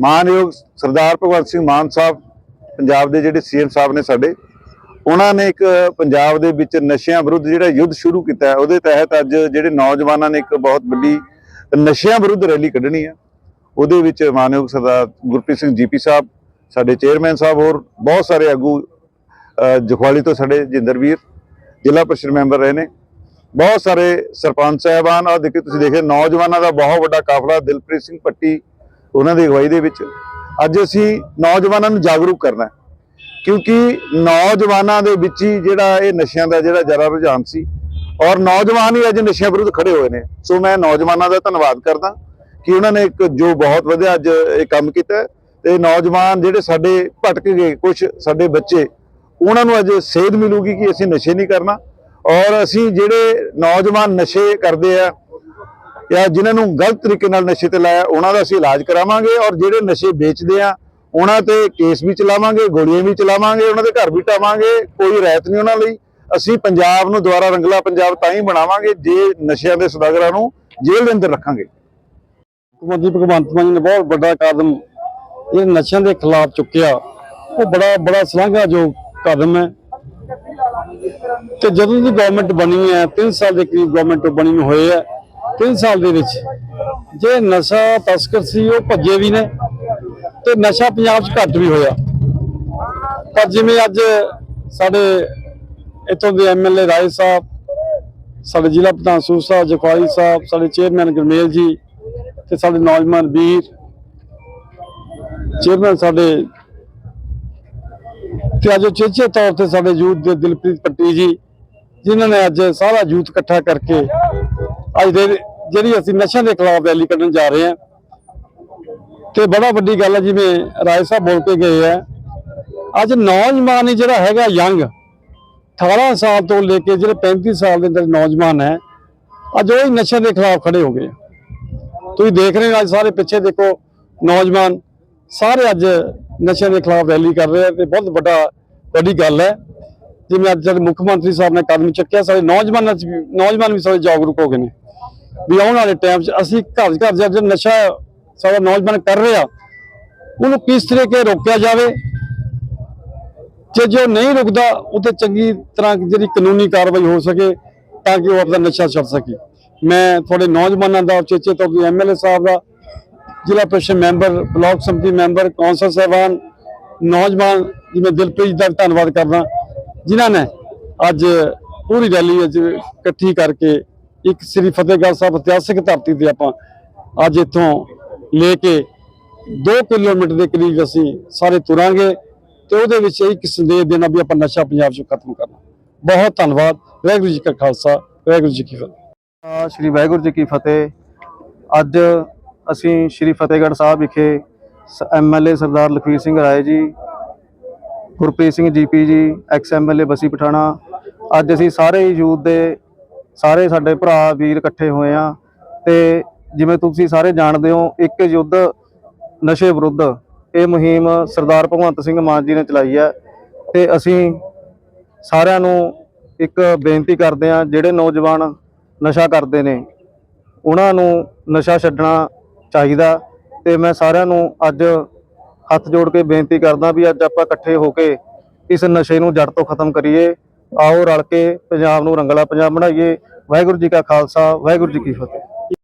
ਮਾਨਯੋਗ ਸਰਦਾਰ ਭਗਵੰਤ ਸਿੰਘ ਮਾਨ ਸਾਹਿਬ, ਪੰਜਾਬ ਦੇ ਜਿਹੜੇ ਸੀਐਮ ਸਾਹਿਬ ਨੇ ਸਾਡੇ, ਉਹਨਾਂ ਨੇ ਇੱਕ ਪੰਜਾਬ ਦੇ ਵਿੱਚ ਨਸ਼ਿਆਂ ਵਿਰੁੱਧ ਜਿਹੜਾ ਯੁੱਧ ਸ਼ੁਰੂ ਕੀਤਾ ਹੈ, ਉਹਦੇ ਤਹਿਤ ਅੱਜ ਜਿਹੜੇ ਨੌਜਵਾਨਾਂ ਨੇ ਇੱਕ ਬਹੁਤ ਵੱਡੀ ਨਸ਼ਿਆਂ ਵਿਰੁੱਧ ਰੈਲੀ ਕੱਢਣੀ ਹੈ। ਉਹਦੇ ਵਿੱਚ ਮਾਨਯੋਗ ਸਰਦਾਰ ਗੁਰਪ੍ਰੀਤ ਸਿੰਘ ਜੀਪੀ ਸਾਹਿਬ, ਸਾਡੇ ਚੇਅਰਮੈਨ ਸਾਹਿਬ ਹੋਰ ਬਹੁਤ ਸਾਰੇ ਆਗੂ ਜਖਵਾਲੀ ਤੋਂ ਸਾਡੇ ਜਿੰਦਰਵੀਰ ਜ਼ਿਲ੍ਹਾ ਪ੍ਰੀਸ਼ਦ ਮੈਂਬਰ ਰਹੇ ਨੇ। ਬਹੁਤ ਸਾਰੇ ਸਰਪੰਚ ਸਾਹਿਬਾਨ ਔਰ ਦੇਖੇ ਤੁਸੀਂ ਦੇਖੇ ਨੌਜਵਾਨਾਂ ਦਾ ਬਹੁਤ ਵੱਡਾ ਕਾਫਲਾ, ਦਿਲਪ੍ਰੀਤ ਸਿੰਘ ਪੱਟੀ ਉਹਨਾਂ ਦੀ ਅਗਵਾਈ ਦੇ ਵਿੱਚ ਅੱਜ ਅਸੀਂ ਨੌਜਵਾਨਾਂ ਨੂੰ ਜਾਗਰੂਕ ਕਰਨਾ ਕਿਉਂਕਿ ਨੌਜਵਾਨਾਂ ਦੇ ਵਿੱਚ ਹੀ ਜਿਹੜਾ ਇਹ ਨਸ਼ਿਆਂ ਦਾ ਜਿਹੜਾ ਜ਼ਰਾ ਰੁਝਾਨ ਸੀ ਔਰ ਨੌਜਵਾਨ ਹੀ ਅੱਜ ਨਸ਼ਿਆਂ ਵਿਰੁੱਧ ਖੜੇ ਹੋਏ ਨੇ। ਸੋ ਮੈਂ ਨੌਜਵਾਨਾਂ ਦਾ ਧੰਨਵਾਦ ਕਰਦਾ ਕਿ ਉਹਨਾਂ ਨੇ ਇੱਕ ਜੋ ਬਹੁਤ ਵਧੀਆ ਅੱਜ ਇਹ ਕੰਮ ਕੀਤਾ ਹੈ ਤੇ ਨੌਜਵਾਨ ਜਿਹੜੇ ਸਾਡੇ ਭਟਕ ਗਏ ਕੁਝ ਸਾਡੇ ਬੱਚੇ, ਉਹਨਾਂ ਨੂੰ ਅੱਜ ਸੇਧ ਮਿਲੂਗੀ ਕਿ ਅਸੀਂ ਨਸ਼ੇ ਨਹੀਂ ਕਰਨਾ। ਔਰ ਅਸੀਂ ਜਿਹੜੇ ਨੌਜਵਾਨ ਨਸ਼ੇ ਕਰਦੇ ਆ ਜਾਂ ਜਿਨ੍ਹਾਂ ਨੂੰ ਗਲਤ ਤਰੀਕੇ ਨਾਲ ਨਸ਼ੇ ਤੇ ਲਾਇਆ, ਉਹਨਾਂ ਦਾ ਅਸੀਂ ਇਲਾਜ ਕਰਾਵਾਂਗੇ ਔਰ ਜਿਹੜੇ ਨਸ਼ੇ ਵੇਚਦੇ ਆ, ਉਹਨਾਂ ਤੇ ਕੇਸ ਵੀ ਚਲਾਵਾਂਗੇ, ਗੋਲੀਆਂ ਵੀ ਚਲਾਵਾਂਗੇ, ਉਹਨਾਂ ਦੇ ਘਰ ਵੀ ਟਾਵਾਂਗੇ ਕੋਈ ਰਹਿਤ ਨਹੀਂ ਉਹਨਾਂ ਲਈ। ਅਸੀਂ ਪੰਜਾਬ ਨੂੰ ਦੁਬਾਰਾ ਰੰਗਲਾ ਪੰਜਾਬ ਤਾਂ ਹੀ ਬਣਾਵਾਂਗੇ ਜੇ ਨਸ਼ਿਆਂ ਦੇ ਸਦਾਗਰਾਂ ਨੂੰ ਜੇਲ੍ਹ ਦੇ ਅੰਦਰ ਰੱਖਾਂਗੇ। ਮੁੱਖਮੰਤਰੀ ਭਗਵੰਤ ਮਾਨ ਨੇ ਬਹੁਤ ਵੱਡਾ ਕਦਮ ਇਹ ਨਸ਼ਿਆਂ ਦੇ ਖਿਲਾਫ ਚੁੱਕਿਆ। ਉਹ ਬੜਾ ਬੜਾ ਸ਼ਲਾਘਾਯੋਗ ਕਦਮ ਹੈ। ਤੇ ਜਦੋਂ ਦੀ ਗਵਰਨਮੈਂਟ ਬਣੀ ਹੈ 3 ਸਾਲ ਦੇ ਕਰੀਬ ਗਵਰਨਮੈਂਟ ਬਣੀ ਨੂੰ ਹੋਏ ਹੈ 3 ਸਾਲ ਦੇ ਵਿੱਚ। ਜੇ ਨਸ਼ਾ ਤਸਕਰ ਸੀ, ਉਹ ਭੱਜੇ ਵੀ ਨੇ ਤੇ ਨਸ਼ਾ ਪੰਜਾਬ 'ਚ ਘੱਟ ਵੀ ਹੋਇਆ। ਪਰ ਜਿਵੇਂ ਅੱਜ ਸਾਡੇ ਇੱਥੋਂ ਦੇ ਐਮਐਲਏ ਰਾਏ ਸਾਹਿਬ, ਸਾਡੇ ਜ਼ਿਲ੍ਹਾ ਪ੍ਰਧਾਨ ਸੂਰ ਸਾਹਿਬ ਜਖਵਾਲੀ ਸਾਹਿਬ, ਸਾਡੇ ਚੇਅਰਮੈਨ ਗੁਰਮੇਲ ਜੀ ਤੇ ਸਾਡੇ ਨੌਜਵਾਨ ਵੀਰ, ਚੇਅਰਮੈਨ ਸਾਡੇ ਤੇ ਅੱਜ ਚੇਚੇ ਤੌਰ ਤੇ ਸਾਡੇ ਯੂਥ ਦੇ ਦਿਲਪ੍ਰੀਤ ਪੱਟੀ ਜੀ, ਜਿਨ੍ਹਾਂ ਨੇ ਅੱਜ ਸਾਰਾ ਯੂਥ ਇਕੱਠਾ ਕਰਕੇ ਅੱਜ ਦੇ ਜਿਹੜੀ ਅਸੀਂ ਨਸ਼ਿਆਂ ਦੇ ਖਿਲਾਫ ਰੈਲੀ ਕੱਢਣ ਜਾ ਰਹੇ ਹਾਂ, ਤੇ ਬੜਾ ਵੱਡੀ ਗੱਲ ਹੈ, ਜਿਵੇਂ ਰਾਏ ਸਾਹਿਬ ਬੋਲ ਕੇ ਗਏ ਆ ਅੱਜ ਨੌਜਵਾਨ ਹੀ ਜਿਹੜਾ ਹੈਗਾ ਯੰਗ 18 ਸਾਲ ਤੋਂ ਲੈ ਕੇ ਜਿਹੜੇ 35 ਸਾਲ ਦੇ ਅੰਦਰ ਨੌਜਵਾਨ ਹੈ, ਅੱਜ ਉਹ ਹੀ ਨਸ਼ਿਆਂ ਦੇ ਖਿਲਾਫ ਖੜੇ ਹੋ ਗਏ ਆ। ਤੁਸੀਂ ਦੇਖ ਰਹੇ ਹੋ, ਅੱਜ ਸਾਰੇ ਪਿੱਛੇ ਦੇਖੋ, ਨੌਜਵਾਨ ਸਾਰੇ ਅੱਜ ਨਸ਼ਿਆਂ ਦੇ ਖਿਲਾਫ ਰੈਲੀ ਕਰ ਰਹੇ ਆ ਤੇ ਬਹੁਤ ਵੱਡਾ, ਵੱਡੀ ਗੱਲ ਹੈ ਜਿਵੇਂ ਅੱਜ ਜਦ ਮੁੱਖ ਮੰਤਰੀ ਸਾਹਿਬ ਨੇ ਕਦਮ ਚੁੱਕਿਆ, ਸਾਰੇ ਨੌਜਵਾਨਾਂ ਚ ਵੀ, ਨੌਜਵਾਨ ਵੀ ਸਾਰੇ ਜਾਗਰੂਕ ਹੋ ਗਏ ਨੇ ਵੀ ਆਉਣ ਵਾਲੇ ਟਾਈਮ 'ਚ ਅਸੀਂ ਘਰ ਘਰ ਜਾ ਨਸ਼ਾ ਸਾਡਾ ਨੌਜਵਾਨ ਕਰ ਰਿਹਾ, ਉਹਨੂੰ ਕਿਸ ਤਰੀਕੇ ਰੋਕਿਆ ਜਾਵੇ? ਜੇ ਜੋ ਨਹੀਂ ਰੁਕਦਾ ਉਤੇ ਚੰਗੀ ਤਰ੍ਹਾਂ ਜਿਹੜੀ ਕਾਨੂੰਨੀ ਕਾਰਵਾਈ ਹੋ ਸਕੇ ਤਾਂ ਕਿ ਉਹ ਆਪਣਾ ਨਸ਼ਾ ਛੱਡ ਸਕੇ। ਮੈਂ ਤੁਹਾਡੇ ਨੌਜਵਾਨਾਂ ਦਾ ਚੇਚੇ ਤੌਰ ਤੇ ਐਮਐਲਏ ਸਾਹਿਬ ਦਾ ਜ਼ਿਲ੍ਹਾ ਪ੍ਰੀਸ਼ਦ ਮੈਂਬਰ, ਬਲਾਕ ਸੰਮਤੀ ਮੈਂਬਰ, ਕੌਂਸਲ ਸਾਹਿਬਾਨ, ਨੌਜਵਾਨ ਜਿਵੇਂ ਦਿਲਪ੍ਰੀਤ ਦਾ ਧੰਨਵਾਦ ਕਰਦਾ, ਜਿਨ੍ਹਾਂ ਨੇ ਅੱਜ ਪੂਰੀ ਰੈਲੀ ਅੱਜ ਇਕੱਠੀ ਕਰਕੇ ਇੱਕ ਸ੍ਰੀ ਫਤਿਹਗੜ੍ਹ ਸਾਹਿਬ ਇਤਿਹਾਸਿਕ ਧਰਤੀ ਤੇ ਆਪਾਂ ਅੱਜ ਇੱਥੋਂ ਲੈ ਕੇ 2 ਕਿਲੋਮੀਟਰ ਦੇ ਕਰੀਬ ਅਸੀਂ ਸਾਰੇ ਤੁਰਾਂਗੇ ਤੇ ਉਹਦੇ ਵਿੱਚ ਇੱਕ ਸੰਦੇਸ਼ ਦੇਣਾ ਵੀ ਆਪਾਂ ਨਸ਼ਾ ਪੰਜਾਬ 'ਚੋਂ ਖਤਮ ਕਰਨਾ। ਬਹੁਤ ਧੰਨਵਾਦ। ਵਾਹਿਗੁਰੂ ਜੀ ਕਾ ਖਾਲਸਾ, ਵਾਹਿਗੁਰੂ ਜੀ ਕੀ ਫਤਿਹ। ਸ਼੍ਰੀ ਵਾਹਿਗੁਰੂ ਜੀ ਕੀ ਫਤਿਹ। ਅੱਜ ਅਸੀਂ ਸ਼੍ਰੀ ਫਤਿਹਗੜ੍ਹ ਸਾਹਿਬ ਵਿਖੇ MLA Sardar Lakhvir Singh Rai ji, Gurpreet Singh GP ji, ex MLA Bassi Pathana, ਅੱਜ ਅਸੀਂ ਸਾਰੇ ਯੂਥ ਦੇ ਸਾਰੇ ਸਾਡੇ ਭਰਾ ਵੀਰ ਇਕੱਠੇ ਹੋਏ ਆ ਤੇ ਜਿਵੇਂ ਤੁਸੀਂ ਸਾਰੇ ਜਾਣਦੇ ਹੋ, ਇੱਕ ਯੁੱਧ ਨਸ਼ੇ ਵਿਰੁੱਧ, ਇਹ ਮੁਹਿੰਮ ਸਰਦਾਰ ਭਗਵੰਤ ਸਿੰਘ ਮਾਨ ਜੀ ਨੇ ਚਲਾਈ ਹੈ ਤੇ ਅਸੀਂ ਸਾਰਿਆਂ ਨੂੰ ਇੱਕ ਬੇਨਤੀ ਕਰਦੇ ਆ ਜਿਹੜੇ ਨੌਜਵਾਨ ਨਸ਼ਾ ਕਰਦੇ ਨੇ, ਉਹਨਾਂ ਨੂੰ ਨਸ਼ਾ ਛੱਡਣਾ ਚਾਹੀਦਾ ਤੇ ਮੈਂ ਸਾਰਿਆਂ ਨੂੰ ਅੱਜ ਹੱਥ ਜੋੜ ਕੇ ਬੇਨਤੀ ਕਰਦਾ ਵੀ ਅੱਜ ਆਪਾਂ ਇਕੱਠੇ ਹੋ ਕੇ ਇਸ ਨਸ਼ੇ ਨੂੰ ਜੜ ਤੋਂ ਖਤਮ ਕਰੀਏ। ਆਓ ਰਲ ਕੇ ਪੰਜਾਬ ਨੂੰ ਰੰਗਲਾ ਪੰਜਾਬ ਬਣਾਈਏ। ਵਾਹਿਗੁਰੂ ਜੀ ਕਾ ਖਾਲਸਾ, ਵਾਹਿਗੁਰੂ ਜੀ ਕੀ ਫਤਿਹ।